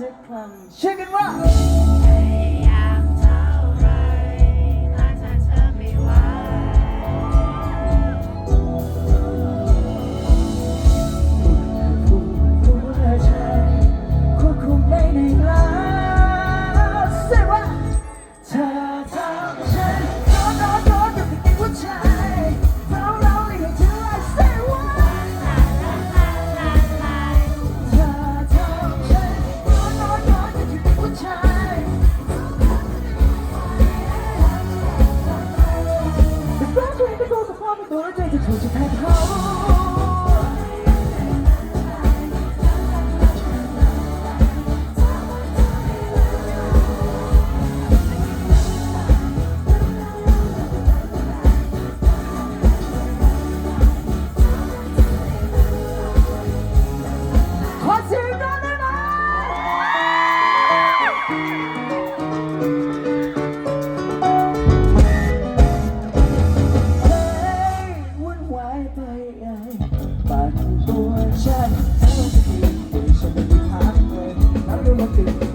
สัครั้งเชื่อกันว่า ปันตัวฉันแล้วจะดีดีฉันไม่ได้พักเลยแล้วดูมันติ